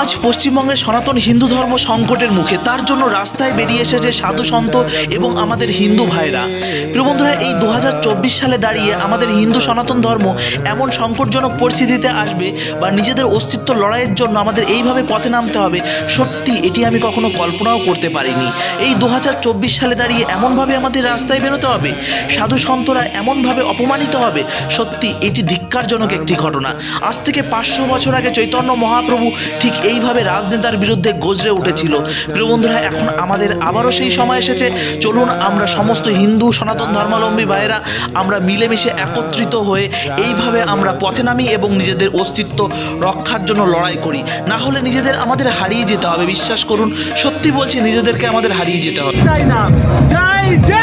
আজ পশ্চিমবঙ্গের সনাতন হিন্দু ধর্ম সংকটের মুখে। তার জন্য রাস্তায় বেরিয়ে এসেছে সাধু সন্ত এবং আমাদের হিন্দু ভাইরা। প্রিয় বন্ধুরা, এই দু হাজার চব্বিশ সালে দাঁড়িয়ে আমাদের হিন্দু সনাতন ধর্ম এমন সংকটজনক পরিস্থিতিতে আসবে বা নিজেদের অস্তিত্ব লড়াইয়ের জন্য আমাদের এইভাবে পথে নামতে হবে, সত্যি এটি আমি কখনো কল্পনাও করতে পারিনি। এই দু হাজার চব্বিশ সালে দাঁড়িয়ে এমনভাবে আমাদের রাস্তায় বেরোতে হবে, সাধু সন্তরা এমনভাবে অপমানিত হবে, সত্যি এটি ধিক্কারজনক একটি ঘটনা। আজ থেকে পাঁচশো বছর আগে চৈতন্য মহাপ্রভু ঠিক এইভাবে রাজনেতার বিরুদ্ধে গজরে উঠেছিল। প্রিয় বন্ধুরা, এখন আমাদের আবারও সেই সময় এসেছে। চলুন আমরা সমস্ত হিন্দু, সনাতন ধর্মাবলম্বী ভাইয়েরা আমরা মিলেমিশে একত্রিত হয়ে এইভাবে আমরা পথে নামি এবং নিজেদের অস্তিত্ব রক্ষার জন্য লড়াই করি। না হলে নিজেদের আমাদের হারিয়ে যেতে হবে। বিশ্বাস করুন, সত্যি বলছি, নিজেদেরকে আমাদের হারিয়ে যেতে হবে। জয় জয়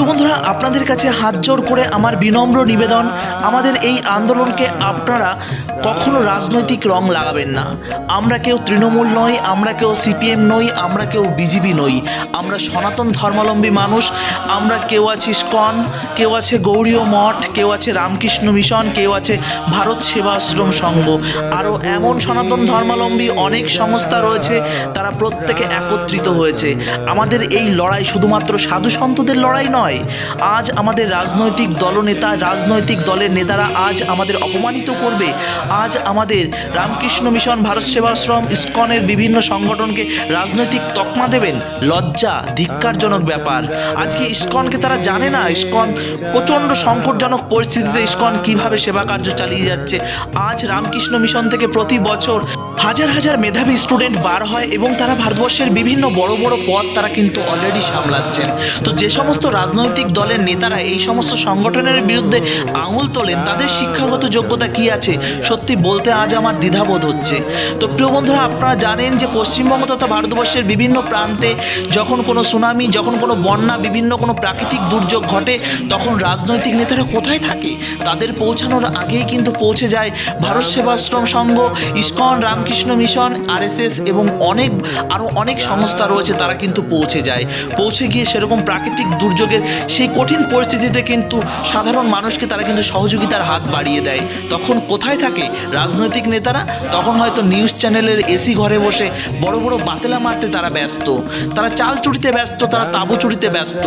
প্রিয় বন্ধুরা, আপনাদের কাছে হাত জোর করে আমার বিনম্র নিবেদন, আমাদের এই আন্দোলনকে আপনারা কখনো রাজনৈতিক রং লাগাবেন না। আমরা কেউ তৃণমূল নই, আমরা কেউ সিপিএম নই, আমরা কেউ বিজেপি নই। আমরা সনাতন ধর্মাবলম্বী মানুষ, আমরা কেউ আছি স্কন, কেউ আছে গৌরীয় মঠ, কেউ আছে রামকৃষ্ণ মিশন, কেউ আছে ভারত সেবাশ্রম সংঘ। আরও এমন সনাতন ধর্মাবলম্বী অনেক সংস্থা রয়েছে, তারা প্রত্যেকে একত্রিত হয়েছে। আমাদের এই লড়াই শুধুমাত্র সাধু সন্তদের লড়াই নয় আজ আমাদের রাজনৈতিক দলনেতা, রাজনৈতিক দলের নেতারা আজ আমাদের অপমানিত করবে। আজ আমাদের রামকৃষ্ণ মিশন ভারত সেবাশ্রম ইস্কনের বিভিন্ন সংগঠনকে রাজনৈতিক তকমা দেবেন। লজ্জা, ধিক্কারজনক ব্যাপার। আজকে ইস্কনকে তারা জানে না, ইস্কন প্রচণ্ড সংকটজনক পরিস্থিতিতে ইস্কন কীভাবে সেবা কার্য চালিয়ে যাচ্ছে। আজ রামকৃষ্ণ মিশন থেকে প্রতি বছর হাজার হাজার মেধাবী স্টুডেন্ট বার হয় এবং তারা ভারতবর্ষের বিভিন্ন বড় বড় পদ তারা কিন্তু অলরেডি সামলাচ্ছেন। তো যে সমস্ত রাজনৈতিক দলের নেতারা এই সমস্ত সংগঠনের বিরুদ্ধে আঙুল তোলেন, তাদের শিক্ষাগত যোগ্যতা কি আছে? সত্যি বলতে আজ আমার দ্বিধাবোধ হচ্ছে। তো প্রিয় বন্ধুরা, আপনারা জানেন যে পশ্চিমবঙ্গ তথা ভারতবর্ষের বিভিন্ন প্রান্তে যখন কোনো সুনামি, যখন কোনো বন্যা, বিভিন্ন কোনো প্রাকৃতিক দুর্যোগ ঘটে, তখন রাজনৈতিক নেতারা কোথায় থাকে? তাদের পৌঁছানোর আগেই কিন্তু পৌঁছে যায় Bharat Sevashram Sangha, ISKCON, Ramakrishna mission, RSS এবং অনেক, আরও অনেক সংস্থা রয়েছে, তারা কিন্তু পৌঁছে যায়। পৌঁছে গিয়ে সেরকম প্রাকৃতিক সেই কঠিন পরিস্থিতিতে কিন্তু সাধারণ মানুষকে তারা কিন্তু সহযোগিতার হাত বাড়িয়ে দেয়। তখন কোথায় থাকে? রাজনৈতিক নেতারা তখন হয়তো নিউজ চ্যানেলের এসি ঘরে বসে বড় বড় বাতেলা মারতে তারা ব্যস্ত। তারা চাল চুরিতে ব্যস্ত, তারা তাবু চুরিতে ব্যস্ত।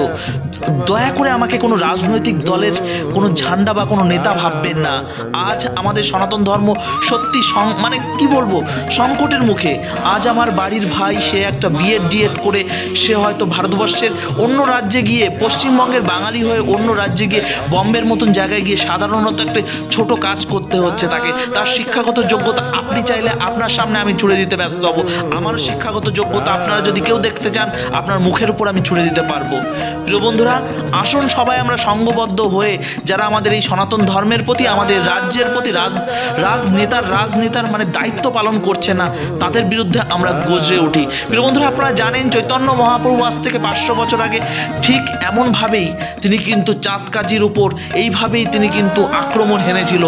দয়া করে আমাকে কোনো রাজনৈতিক দলের কোনো ঝান্ডা বা কোনো নেতা ভাববেন না। আজ আমাদের সনাতন ধর্ম সত্যি মানে কি বলব? সংকটের মুখে। আজ আমার বাড়ির ভাই সে একটা বিএড ডিএড করে সে হয়তো ভারতবর্ষের অন্য রাজ্যে গিয়ে পশ্চিমবঙ্গের বাঙালি হয়ে অন্য রাজ্যে গিয়ে বম্বের মতন জায়গায় গিয়ে সাধারণত একটা ছোট কাজ করতে হচ্ছে তাকে। তার শিক্ষাগত যোগ্যতা আপনি চাইলে আপনার সামনে আমি ছুড়ে দিতে ব্যস্ত হব। আমারও শিক্ষাগত যোগ্যতা আপনারা যদি কেউ দেখতে চান, আপনার মুখের উপর আমি ছুড়ে দিতে পারব। প্রিয় বন্ধুরা, আসুন সবাই আমরা সঙ্গবদ্ধ হয়ে যারা আমাদের এই সনাতন ধর্মের প্রতি, আমাদের রাজ্যের প্রতি রাজ, রাজনেতার রাজনেতার মানে দায়িত্ব পালন করছে না, তাদের বিরুদ্ধে আমরা গজরে উঠি। প্রিয় বন্ধুরা, আপনারা জানেন, চৈতন্য মহাপ্রভু আজ থেকে পাঁচশো বছর আগে ঠিক এমনভাবেই তিনি কিন্তু চাঁদ কাজির উপর, এইভাবেই তিনি কিন্তু আক্রমণ হেনেছিল।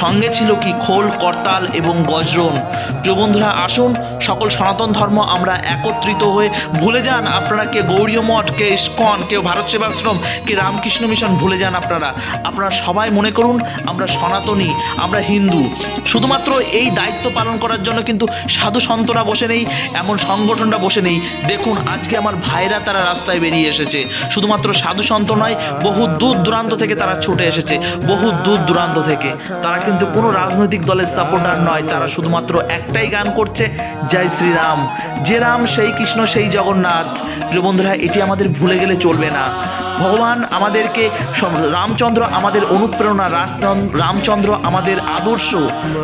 সঙ্গে ছিল কি খোল, করতাল এবং গজরন প্রিয় বন্ধুরা, আসুন সকল সনাতন ধর্ম আমরা একত্রিত হয়ে ভুলে যান আপনারা কে গৌরীয় মঠ, কে ইস্কন কেউ ভারত সেবাশ্রম, কে রামকৃষ্ণ মিশন ভুলে যান আপনারা। আপনারা সবাই মনে করুন, আমরা সনাতনী, আমরা হিন্দু। শুধুমাত্র এই দায়িত্ব পালন করার জন্য কিন্তু সাধু সন্তরা বসে নেই, এমন সংগঠনটা বসে নেই। দেখুন, আজকে আমার ভাইরা তারা রাস্তায় বেরিয়ে এসেছে। শুধুমাত্র সাধু সন্ত নয়, বহু দূর দূরান্ত থেকে তারা ছুটে এসেছে। বহু দূর দূরান্ত থেকে। তারা কিন্তু কোনো রাজনৈতিক দলের সাপোর্টার নয়, তারা শুধুমাত্র একটাই গান করছে জয় শ্রীরাম। যে রাম, সেই কৃষ্ণ, সেই জগন্নাথ। প্রিয় বন্ধুরা, এটি আমাদের ভুলে গেলে চলবে না। ভগবান আমাদেরকে রামচন্দ্র আমাদের অনুপ্রেরণা রামচন্দ্র- আমাদের আদর্শ।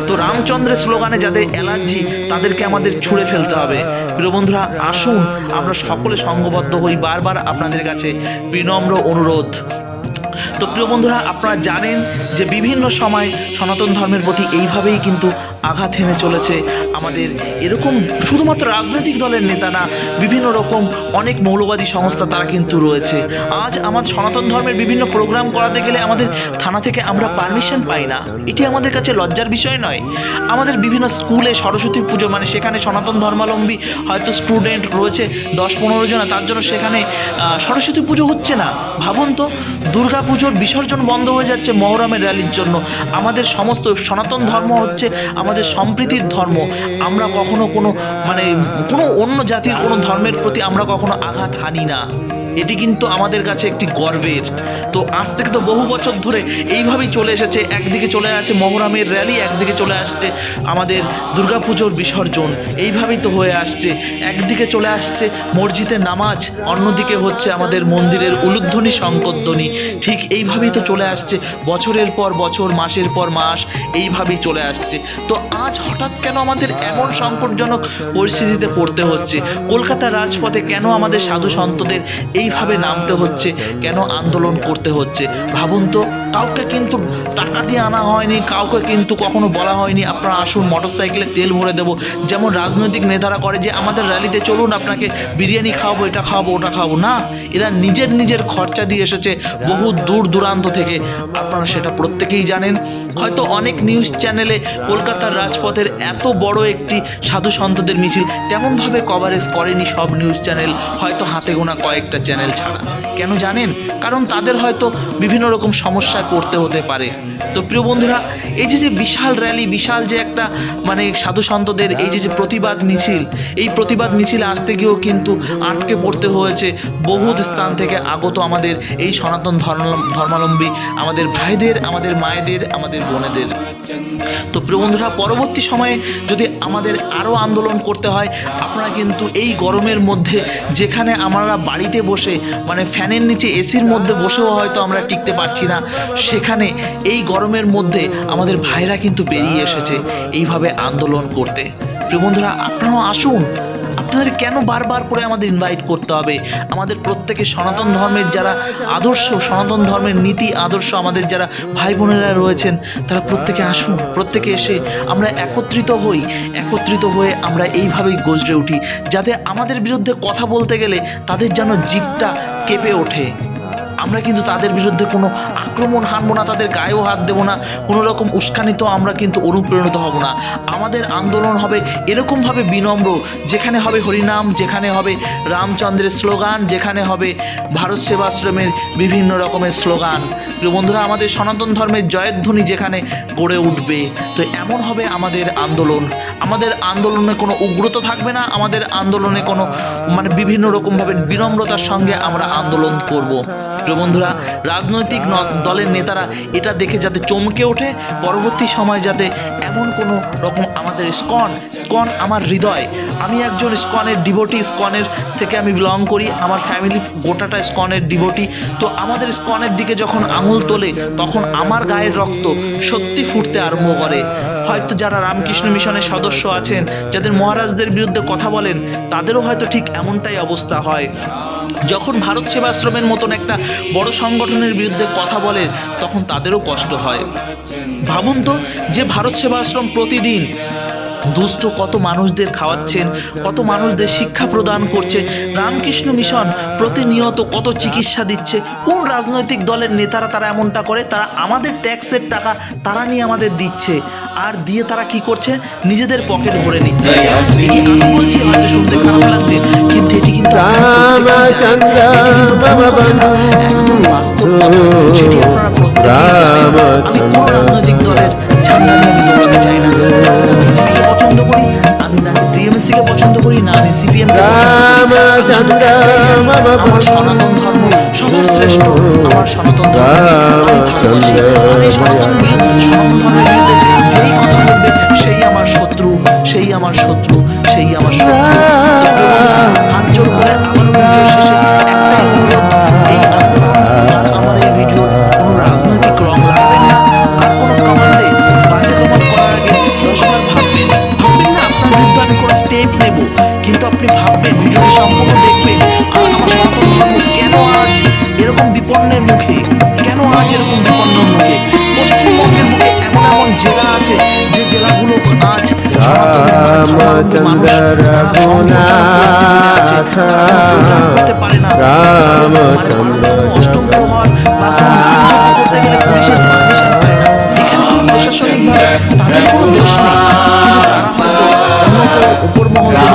তো রামচন্দ্রের স্লোগানে যাদের অ্যালার্জি, তাদেরকে আমাদের ছুঁড়ে ফেলতে হবে। প্রিয় বন্ধুরা, আসুন, আমরা সকলে সঙ্গবদ্ধ হই। বারবার আপনাদের কাছে বিনম্র অনুরোধ। তো প্রিয় বন্ধুরা, আপনারা জানেন যে বিভিন্ন সময় সনাতন ধর্মের প্রতি এইভাবেই কিন্তু আঘাত হেনে চলেছে। আমাদের এরকম শুধুমাত্র রাজনৈতিক দলের নেতা না বিভিন্ন রকম অনেক মৌলবাদী সংস্থা তারা কিন্তু রয়েছে। আজ আমার সনাতন ধর্মের বিভিন্ন প্রোগ্রাম করাতে গেলে আমাদের থানা থেকে আমরা পারমিশন পাই না। এটি আমাদের কাছে লজ্জার বিষয় নয়। আমাদের বিভিন্ন স্কুলে সরস্বতী পুজো মানে সেখানে সনাতন ধর্মাবলম্বী হয়তো স্টুডেন্ট রয়েছে, দশ পনেরো জন, তার জন্য সেখানে সরস্বতী পুজো হচ্ছে না। ভাবুন তো, দুর্গা পুজোর বিসর্জন বন্ধ হয়ে যাচ্ছে মহরমের র্যালির জন্য। আমাদের সমস্ত সনাতন ধর্ম হচ্ছে আমাদের সম্প্রীতির ধর্ম, আমরা কখনো কোনো মানে কোনো অন্য জাতির কোনো ধর্মের প্রতি আমরা কখনো আঘাত হানি না। এটি কিন্তু আমাদের কাছে একটি গর্বের। তো আজ থেকে তো বহু বছর ধরে এইভাবেই চলে এসেছে, একদিকে চলে আসছে মহরমের র্যালি একদিকে চলে আসছে আমাদের দুর্গাপুজোর বিসর্জন। এইভাবেই তো হয়ে আসছে। একদিকে চলে আসছে মসজিদে নামাজ, অন্যদিকে হচ্ছে আমাদের মন্দিরের উলুধ্বনি শঙ্করধ্বনি ঠিক এইভাবেই তো চলে আসছে। বছরের পর বছর, মাসের পর মাস, এইভাবেই চলে আসছে। তো আজ হঠাৎ কেন আমাদের এমন সংকটজনক পরিস্থিতিতে পড়তে হচ্ছে? কলকাতার রাজপথে কেন আমাদের সাধু সন্তদের এইভাবে নামতে হচ্ছে? কেন আন্দোলন করতে হচ্ছে? ভাবুন তো, কাউকে কিন্তু টাকা দিয়ে আনা হয়নি, কাউকে কিন্তু কখনো বলা হয়নি। আপনারা আসুন মোটর সাইকেলে তেল ভরে দেবো। যেমন রাজনৈতিক নেতারা করে যে, আমাদের র্যালিতে চলুন, আপনাকে বিরিয়ানি খাওয়াবো, এটা খাওয়াবো, ওটা খাওয়াবো। না, এরা নিজের নিজের খরচা দিয়ে এসেছে বহু দূর দূরান্ত থেকে। আপনারা সেটা প্রত্যেকেই জানেন। হয়তো অনেক নিউজ চ্যানেলে কলকাতার রাজপথের এত বড় একটি সাধু সন্তদের মিছিল তেমনভাবে কভারেজ করেনি সব নিউজ চ্যানেল হয়তো হাতে গোনা কয়েকটা চ্যানেল ছাড়া। কেন জানেন? কারণ তাদের হয়তো বিভিন্ন রকম সমস্যায় পড়তে হতে পারে। তো প্রিয় বন্ধুরা, এই যে যে বিশাল র্যালি বিশাল যে একটা মানে সাধু সন্তদের এই যে যে প্রতিবাদ মিছিল, এই প্রতিবাদ মিছিল আসতে গিয়েও কিন্তু আটকে পড়তে হয়েছে। বহু স্থান থেকে আগত আমাদের এই সনাতন ধর্ম ধর্মাবলম্বী আমাদের ভাইদের, আমাদের মায়েদের, আমাদের বোনেদের। তো প্রিয় বন্ধুরা, পরবর্তী সময়ে যদি আমাদের আরও আন্দোলন করতে হয়, আপনারা কিন্তু এই গরমের মধ্যে যেখানে আমরা বাড়িতে বসে মানে ফ্যানের নিচে এসির মধ্যে বসেও হয়তো আমরা টিকতে পারছি না, সেখানে এই গরমের মধ্যে আমাদের ভাইরা কিন্তু বেরিয়ে এসেছে এইভাবে আন্দোলন করতে। প্রিয় বন্ধুরা, আপনারাও আসুন আপনাদের কেন বারবার করে আমাদের ইনভাইট করতে হবে? আমাদের প্রত্যেকে সনাতন ধর্মের যারা আদর্শ, সনাতন ধর্মের নীতি আদর্শ আমাদের যারা ভাই বোনেরা রয়েছেন, তারা প্রত্যেকে আসুন, প্রত্যেকে এসে আমরা একত্রিত হই, একত্রিত হয়ে আমরা এইভাবেই গজরে উঠি, যাতে আমাদের বিরুদ্ধে কথা বলতে গেলে তাদের যেন জিপটা কেঁপে ওঠে। আমরা কিন্তু তাদের বিরুদ্ধে কোনো আক্রমণ হানবো না, তাদের গায়েও হাত দেবো না, কোনো রকম উস্কানিত আমরা কিন্তু অনুপ্রেরণিত হব না। আমাদের আন্দোলন হবে এরকমভাবে বিনম্র, যেখানে হবে হরিনাম, যেখানে হবে রামচন্দ্রের স্লোগান, যেখানে হবে ভারত সেবাশ্রমের বিভিন্ন রকমের স্লোগান। বন্ধুরা, আমাদের সনাতন ধর্মের জয়ধ্বনি যেখানে গড়ে উঠবে, তো এমন হবে আমাদের আন্দোলন। আমাদের আন্দোলনে কোনো উগ্রতা থাকবে না, আমাদের আন্দোলনে কোনো মানে বিভিন্ন রকমভাবে বিনম্রতার সঙ্গে আমরা আন্দোলন করব। প্রিয় বন্ধুরা। রাজনৈতিক দলের নেতারা এটা দেখে যাতে চমকে ওঠে, পরবর্তী সময় যাতে এমন কোনো রকম আমাদের স্কন স্কন আমার হৃদয়। আমি একজন স্কনের ডিভোটি স্কনের থেকে আমি বিলং করি, আমার ফ্যামিলি গোটাটা স্কনের ডিভোটি তো আমাদের স্কনের দিকে যখন আঙুল তোলে, তখন আমার গায়ের রক্ত সত্যি ফুটতে আরম্ভ করে। হয়তো যারা রামকৃষ্ণ মিশনের সদস্য আছেন, যাদের মহারাজদের বিরুদ্ধে কথা বলেন, তাদেরও হয়তো ঠিক এমনটাই অবস্থা হয়। যখন ভারত সেবাশ্রমের মতন একটা বড় সংগঠনের বিরুদ্ধে কথা বলে, তখন তাদেরও কষ্ট হয়। ভাবুন তো, যে ভারত সেবাশ্রম প্রতিদিন দুস্থ কত মানুষদের খাওয়াচ্ছেন, কত মানুষদের শিক্ষা প্রদান করছে, রামকৃষ্ণ মিশন প্রতিনিয়ত কত চিকিৎসা দিচ্ছে, কোন রাজনৈতিক দলের নেতারা তারা এমনটা করে, তারা আমাদের ট্যাক্সের টাকা তারা নিয়ে আমাদের দিচ্ছে। আর দিয়ে তারা কি করছে? নিজেদের পকেট ভরে নিচ্ছে। বলছি হয়তো শুনতে খারাপ লাগছে কিন্তু এটি কিন্তু রামচন্দ্র একদম বাস্তব সেটি আপনারা প্রত্যেকেই জানেন। আমি কোন রাজনৈতিক দলের ঝান্ডা আমি দৌড়াতে চাই না। বিজেপিকে পছন্দ করি আমি না পছন্দ করি না আমি সিপিএম রামচন্দ্র মম সনাতন ধর্ম আমার সনাতন যেই কথা বলবে সেই আমার শত্রু সেই আমার শত্রু সেই আমার শত্রু করে আমার ভিডিও শেষে একটাই অনুরোধ এই আমার এই ভিডিও কোনো রাজনৈতিক রং লাগবে না আর কোনো কমান্ডে বাজে কমান্ড করার আগে দশবার ভাববেন ভাববেন না আপনার বিরুদ্ধে আমি কোনো স্টেপ নেব কিন্তু আপনি ভাববেন ভিডিওটি সম্পূর্ণ দেখবেন এরকম বিপন্নের মুখে? কেন আজ এরকম বিপন্নের মুখে? পশ্চিমবঙ্গের মুখে এমন এমন জেলা আছে যে জেলাগুলো আজ রঘুনাথ রামচন্দ্র প্রশাসনিকভাবে তাদের কোনো দোষ নেই তারা হয়তো উপর মহলের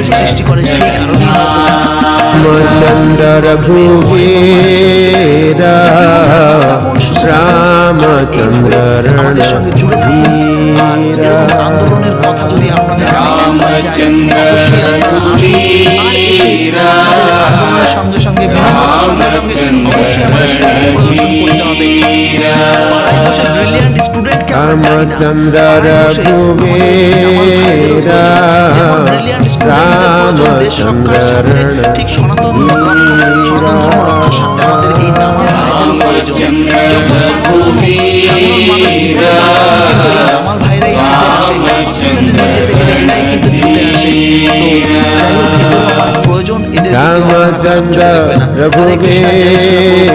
চাপের সৃষ্টি করে সেই কারণেই হয়তো রামচন্দ্র রামচন্দ্র আমাদের সঙ্গে জুড়ে থাকুন আন্দোলনের কথা যদি আপনাদের সঙ্গে সঙ্গে রামচন্দ্র রঘুবীর রামচন্দ্র ঠিক সনাতন ধর্ম সনাতন ধর্ম রক্ষার স্বার্থে আমাদের এই নামা প্রয়োজন আমার ভাইরাই ছুটে আসে হসপিটালে নিয়ে যেতে গেলে এরাই কিন্তু ছুটে আসে তো যাই হোক এগুলো আমার প্রয়োজন এদের রামচন্দ্র রঘুবীর